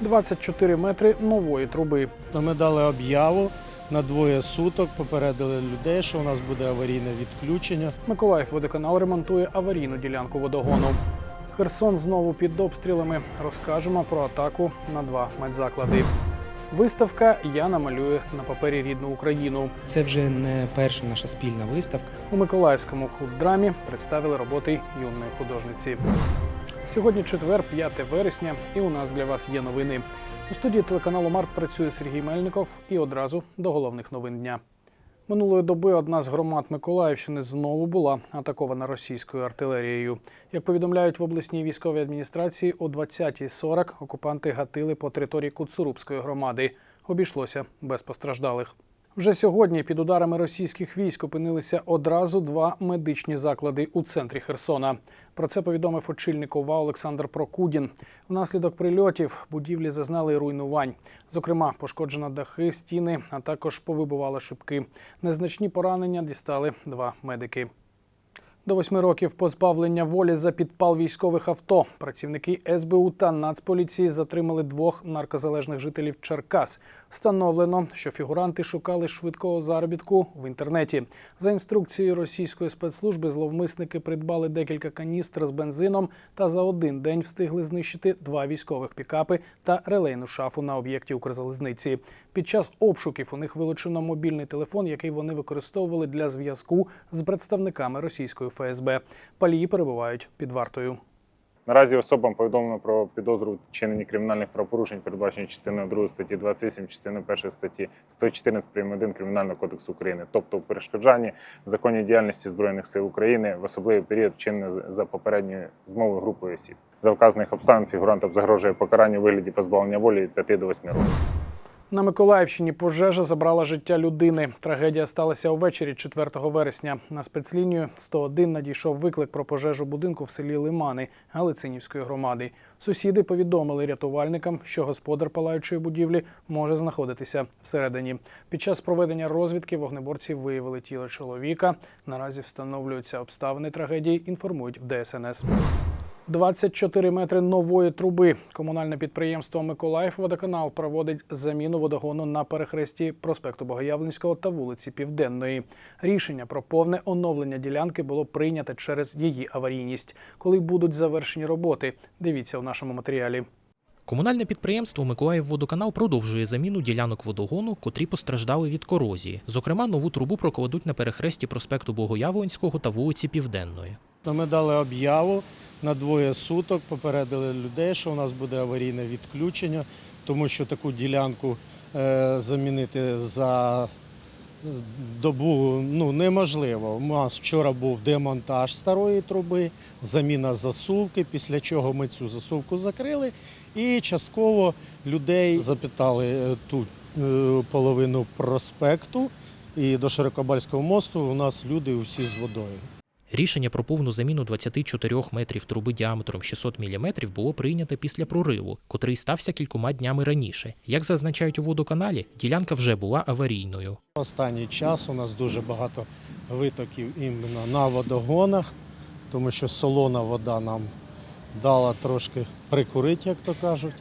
24 метри нової труби. Ми дали об'яву на двоє суток, попередили людей, що у нас буде аварійне відключення. Миколаїв водоканал ремонтує аварійну ділянку водогону. Херсон знову під обстрілами. Розкажемо про атаку на два медзаклади. Виставка Я намалюю на папері рідну Україну. Це вже не перша наша спільна виставка. У Миколаївському худдрамі представили роботи юної художниці. Сьогодні четвер, 5 вересня, і у нас для вас є новини. У студії телеканалу Март працює Сергій Мельников і одразу до головних новин дня. Минулої доби одна з громад Миколаївщини знову була атакована російською артилерією. Як повідомляють в обласній військовій адміністрації, о 20.40 окупанти гатили по території Куцурубської громади. Обійшлося без постраждалих. Вже сьогодні під ударами російських військ опинилися одразу два медичні заклади у центрі Херсона. Про це повідомив очільник ОВА Олександр Прокудін. Внаслідок прильотів будівлі зазнали руйнувань. Зокрема, пошкоджено дахи, стіни, а також повибували шибки. Незначні поранення дістали два медики. До восьми років позбавлення волі за підпал військових авто. Працівники СБУ та Нацполіції затримали двох наркозалежних жителів Черкас. Встановлено, що фігуранти шукали швидкого заробітку в інтернеті. За інструкцією російської спецслужби зловмисники придбали декілька каністр з бензином та за один день встигли знищити два військових пікапи та релейну шафу на об'єкті Укрзалізниці. Під час обшуків у них вилучено мобільний телефон, який вони використовували для зв'язку з представниками російської ФСБ. Палії перебувають під вартою. Наразі особам повідомлено про підозру в вчиненні кримінальних правопорушень, передбачені частиною 2 статті 28, частиною 1 статті 114 прим. 1 Кримінального кодексу України, тобто у перешкоджанні законній діяльності збройних сил України в особливий період вчинене за попередньою змовою групою осіб. За вказаних обставин фігурантам загрожує покарання у вигляді позбавлення волі від 5 до 8 років. На Миколаївщині пожежа забрала життя людини. Трагедія сталася увечері 4 вересня. На спецлінію 101 надійшов виклик про пожежу будинку в селі Лимани Галицинівської громади. Сусіди повідомили рятувальникам, що господар палаючої будівлі може знаходитися всередині. Під час проведення розвідки вогнеборці виявили тіло чоловіка. Наразі встановлюються обставини трагедії. Інформують в ДСНС. 24 метри нової труби. Комунальне підприємство Миколаїв Водоканал проводить заміну водогону на перехресті проспекту Богоявленського та вулиці Південної. Рішення про повне оновлення ділянки було прийнято через її аварійність. Коли будуть завершені роботи, дивіться у нашому матеріалі. Комунальне підприємство Миколаївводоканал продовжує заміну ділянок водогону, котрі постраждали від корозії. Зокрема, нову трубу прокладуть на перехресті проспекту Богоявленського та вулиці Південної. Ми дали об'яву на двоє суток, попередили людей, що у нас буде аварійне відключення, тому що таку ділянку е, замінити за добу ну, неможливо. У нас вчора був демонтаж старої труби, заміна засувки, після чого ми цю засувку закрили і частково людей запитали е, ту е, половину проспекту. І до Широкобальського мосту у нас люди усі з водою. Рішення про повну заміну 24 метрів труби діаметром 600 мм було прийнято після прориву, котрий стався кількома днями раніше. Як зазначають у водоканалі, ділянка вже була аварійною. Останній час у нас дуже багато витоків іменно на водогонах, тому що солона вода нам дала трошки прикурити, як то кажуть.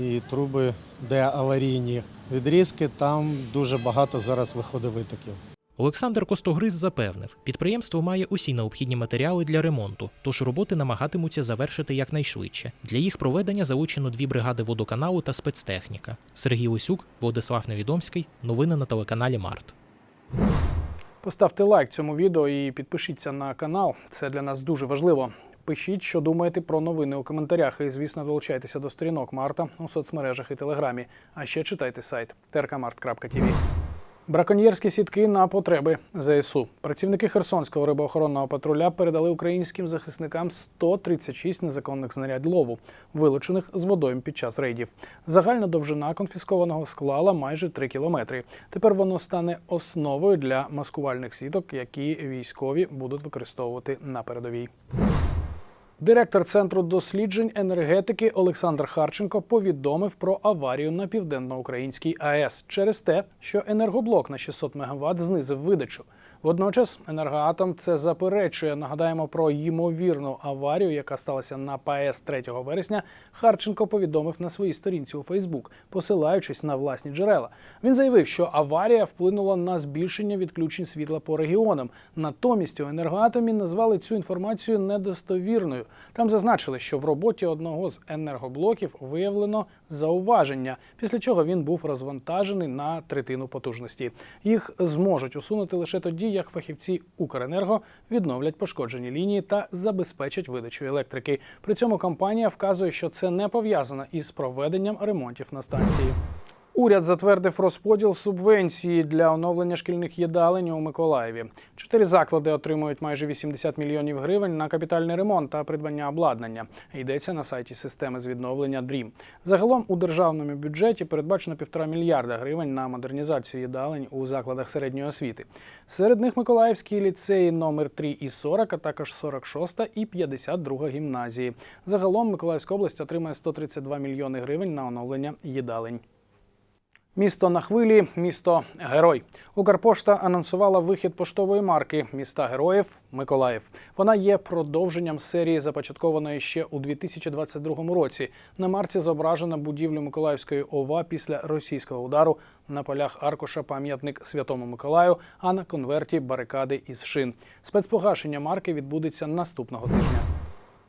І труби, де аварійні відрізки, там дуже багато зараз виходить витоків. Олександр Костогриз запевнив, підприємство має усі необхідні матеріали для ремонту, тож роботи намагатимуться завершити якнайшвидше. Для їх проведення залучено дві бригади водоканалу та спецтехніка. Сергій Лисюк, Владислав Невідомський. Новини на телеканалі Март. Поставте лайк цьому відео і підпишіться на канал. Це для нас дуже важливо. Пишіть, що думаєте про новини у коментарях. І, звісно, долучайтеся до сторінок Марта у соцмережах і телеграмі. А ще читайте сайт trkmart.tv. Браконьєрські сітки на потреби ЗСУ. Працівники Херсонського рибоохоронного патруля передали українським захисникам 136 незаконних знарядь лову, вилучених з водойм під час рейдів. Загальна довжина конфіскованого склала майже 3 кілометри. Тепер воно стане основою для маскувальних сіток, які військові будуть використовувати на передовій. Директор центру досліджень енергетики Олександр Харченко повідомив про аварію на південноукраїнській АЕС через те, що енергоблок на 600 МВт знизив видачу. Водночас енергоатом це заперечує. Нагадаємо про ймовірну аварію, яка сталася на ПАЕС 3 вересня. Харченко повідомив на своїй сторінці у Фейсбук, посилаючись на власні джерела. Він заявив, що аварія вплинула на збільшення відключень світла по регіонам. Натомість у енергоатомі назвали цю інформацію недостовірною. Там зазначили, що в роботі одного з енергоблоків виявлено зауваження, після чого він був розвантажений на третину потужності. Їх зможуть усунути лише тоді, як фахівці Укренерго відновлять пошкоджені лінії та забезпечать видачу електрики. При цьому компанія вказує, що це не пов'язано із проведенням ремонтів на станції. Уряд затвердив розподіл субвенції для оновлення шкільних їдалень у Миколаєві. Чотири заклади отримують майже 80 мільйонів гривень на капітальний ремонт та придбання обладнання. Йдеться на сайті системи з відновлення DREAM. Загалом у державному бюджеті передбачено півтора мільярда гривень на модернізацію їдалень у закладах середньої освіти. Серед них Миколаївські ліцеї номер 3 і 40, а також 46 і 52 гімназії. Загалом Миколаївська область отримає 132 мільйони гривень на оновлення їдалень. Місто на хвилі, місто герой. Укрпошта анонсувала вихід поштової марки Міста Героїв Миколаїв. Вона є продовженням серії, започаткованої ще у 2022 році. На марці зображена будівля Миколаївської ОВА після російського удару на полях аркуша пам'ятник Святому Миколаю, а на конверті барикади із шин. Спецпогашення марки відбудеться наступного тижня.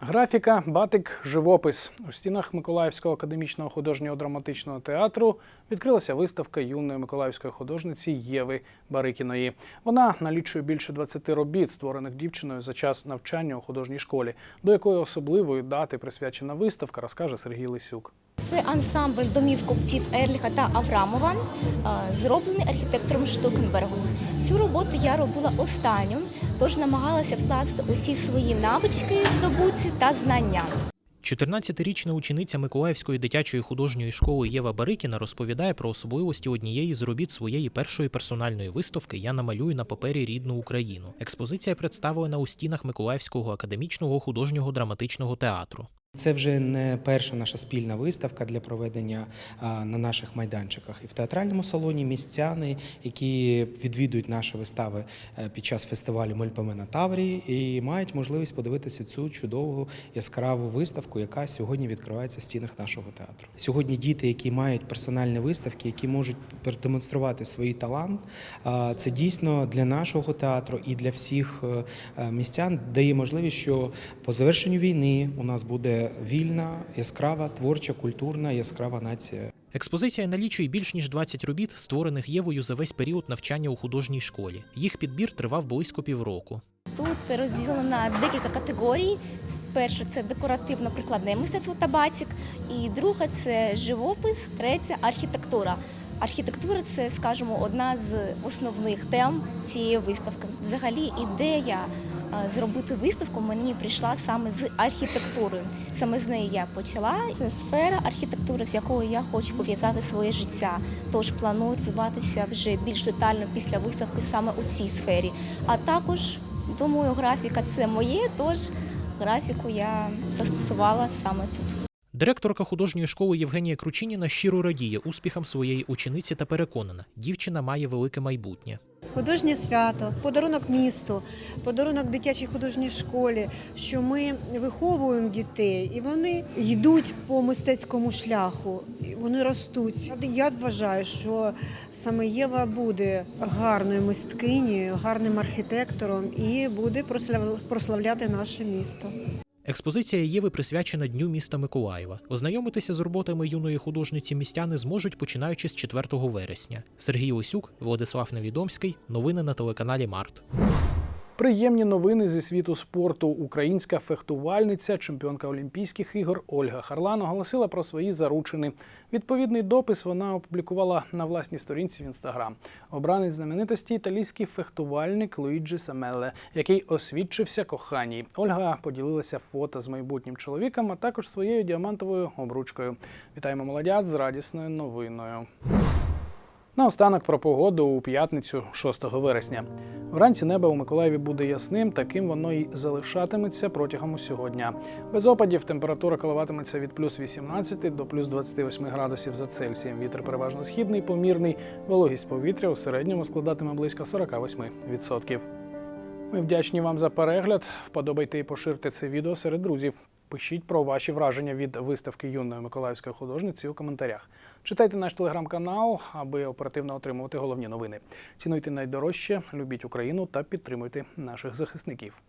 Графіка, батик, живопис у стінах Миколаївського академічного художнього драматичного театру відкрилася виставка юної миколаївської художниці Єви Барикіної. Вона налічує більше 20 робіт, створених дівчиною за час навчання у художній школі, до якої особливої дати присвячена виставка, розкаже Сергій Лисюк. Це ансамбль домів купців Ерліха та Аврамова, е, зроблений архітектором Штокенбергом. Цю роботу я робила останню, тож намагалася вкласти усі свої навички, здобутці та знання. 14-річна учениця Миколаївської дитячої художньої школи Єва Барикіна розповідає про особливості однієї з робіт своєї першої персональної виставки Я намалюю на папері рідну Україну. Експозиція представлена у стінах Миколаївського академічного художнього драматичного театру. Це вже не перша наша спільна виставка для проведення на наших майданчиках. І в театральному салоні містяни, які відвідують наші вистави е, під час фестивалю Мольпоме на Таврії, і мають можливість подивитися цю чудову яскраву виставку, яка сьогодні відкривається в стінах нашого театру. Сьогодні діти, які мають персональні виставки, які можуть продемонструвати свій талант, це дійсно для нашого театру і для всіх е, е, містян дає можливість, що по завершенню війни у нас буде вільна, яскрава, творча, культурна, яскрава нація. Експозиція налічує більш ніж 20 робіт, створених Євою за весь період навчання у художній школі. Їх підбір тривав близько півроку. Тут розділено на декілька категорій. Перше це декоративно-прикладне мистецтво та батік, і друга це живопис, третя архітектура. Архітектура це, скажімо, одна з основних тем цієї виставки. Взагалі, ідея зробити виставку мені прийшла саме з архітектури. Саме з неї я почала. Це сфера архітектури, з якою я хочу пов'язати своє життя. Тож планую розвиватися вже більш детально після виставки саме у цій сфері. А також думаю, графіка це моє, тож графіку я застосувала саме тут. Директорка художньої школи Євгенія Кручиніна щиро радіє успіхам своєї учениці та переконана, дівчина має велике майбутнє. Художнє свято, подарунок місту, подарунок дитячій художній школі, що ми виховуємо дітей, і вони йдуть по мистецькому шляху, вони ростуть. Я вважаю, що саме Єва буде гарною мисткинею, гарним архітектором і буде прослав- прославляти наше місто. Експозиція Єви присвячена Дню міста Миколаєва. Ознайомитися з роботами юної художниці містяни зможуть починаючи з 4 вересня. Сергій Осюк, Владислав Невідомський. Новини на телеканалі Март. Приємні новини зі світу спорту. Українська фехтувальниця, чемпіонка Олімпійських ігор Ольга Харлан оголосила про свої заручини. Відповідний допис вона опублікувала на власній сторінці в інстаграм. Обранець знаменитості італійський фехтувальник Луїджі Самеле, який освідчився коханій. Ольга поділилася фото з майбутнім чоловіком, а також своєю діамантовою обручкою. Вітаємо молодят з радісною новиною. Наостанок про погоду у п'ятницю 6 вересня. Вранці небо у Миколаєві буде ясним, таким воно й залишатиметься протягом усього дня. Без опадів температура коливатиметься від плюс 18 до плюс 28 градусів за Цельсієм. Вітер переважно східний, помірний. Вологість повітря у середньому складатиме близько 48%. Ми вдячні вам за перегляд. Вподобайте і поширте це відео серед друзів. Пишіть про ваші враження від виставки юної миколаївської художниці у коментарях. Читайте наш телеграм-канал, аби оперативно отримувати головні новини. Цінуйте найдорожче, любіть Україну та підтримуйте наших захисників.